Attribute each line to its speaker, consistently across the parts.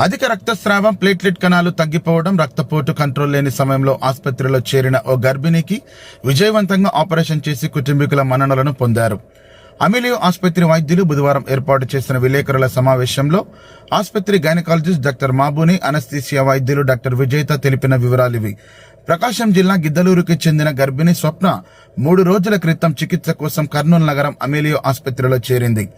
Speaker 1: అధిక రక్తస్రావం ప్లేట్లెట్ కణాలు తగ్గిపోవడం రక్తపోటు కంట్రోల్ లేని సమయంలో ఆసుపత్రిలో చేరిన ఓ గర్భిణికి విజయవంతంగా ఆపరేషన్ చేసి కుటుంబీకుల మన్ననలను పొందారు. అమిలియో ఆసుపత్రి వైద్యులు బుధవారం ఏర్పాటు చేసిన విలేకరుల సమావేశంలో ఆసుపత్రి గైనకాలజిస్ట్ డాక్టర్ మాబుని అనస్థీసియా వైద్యులు డాక్టర్ విజేత తెలిపిన వివరాలివి ప్రకాశం జిల్లా గిద్దలూరుకి చెందిన గర్భిణి స్వప్న మూడు రోజుల క్రితం చికిత్స కోసం కర్నూలు నగరం అమేలియో ఆసుపత్రిలో చేరింది.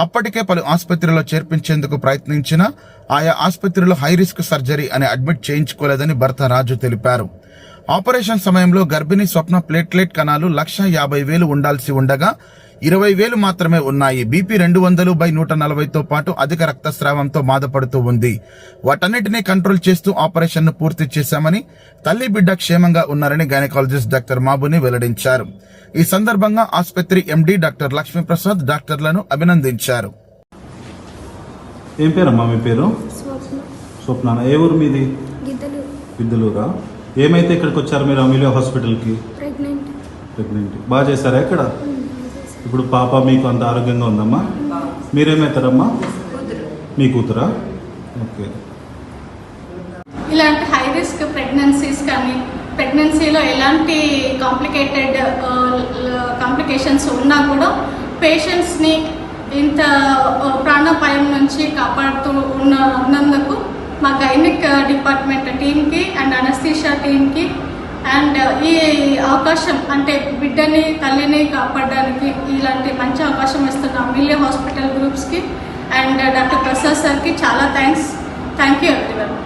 Speaker 1: అప్పటికే పలు ఆసుపత్రిలో చేర్పించేందుకు ప్రయత్నించినా ఆయా ఆసుపత్రిలో హై రిస్క్ సర్జరీ అని అడ్మిట్ చేయించుకోలేదని భర్త రాజు తెలిపారు. ఆపరేషన్ సమయంలో గర్భిణీ స్వప్న ప్లేట్లెట్ కణాలు లక్ష యాభై వేలు ఉండాల్సి ఉండగా ఇరవై వేలు మాత్రమే ఉన్నాయి. బీపీ రెండు వందలు బై నూట నలభైతో పాటు అధిక రక్తస్రావంతో బాధపడుతూ ఉంది. వాటన్నిటినీ కంట్రోల్ చేస్తూ ఆపరేషన్ను పూర్తి చేశామని తల్లి బిడ్డ క్షేమంగా ఉన్నారని గైనకాలజిస్ట్ డాక్టర్ మాబుని వెల్లడించారు. ఈ సందర్భంగా ఆసుపత్రి ఎండీ డాక్టర్ లక్ష్మీప్రసాద్ డాక్టర్లను అభినందించారు.
Speaker 2: ఏం పేరమ్మా మీ పేరు?
Speaker 3: స్వప్న.
Speaker 2: స్వప్న. ఏ ఊరు మీది? ఏమైతే ఇక్కడికి వచ్చారు మీరు అమిలియో హాస్పిటల్కి?
Speaker 3: ప్రెగ్నెంట్.
Speaker 2: ప్రెగ్నెంట్. బాగా చేశారా ఇక్కడ? ఇప్పుడు పాప మీకు అంత ఆరోగ్యంగా ఉందమ్మా? మీరేమవుతారమ్మా? మీ కూతురా? ఓకే.
Speaker 4: ఇలాంటి హై రిస్క్ ప్రెగ్నెన్సీస్ కానీ ప్రెగ్నెన్సీలో ఎలాంటి కాంప్లికేటెడ్ కాంప్లికేషన్స్ ఉన్నా కూడా పేషెంట్స్ని ఇంత ప్రాణాపాయం నుంచి కాపాడుతూ ఉన్న ఉన్నందుకు మా గైనిక్ డిపార్ట్మెంట్ టీమ్కి అండ్ అనస్థీషా టీమ్కి అండ్ uh, ఈ అవకాశం అంటే బిడ్డని తల్లిని కాపాడడానికి ఇలాంటి మంచి అవకాశం ఇస్తున్న అమీలియా హాస్పిటల్ గ్రూప్స్కి. అండ్ uh, డాక్టర్ ప్రసాద్ సార్కి చాలా థ్యాంక్స్. Thank you everyone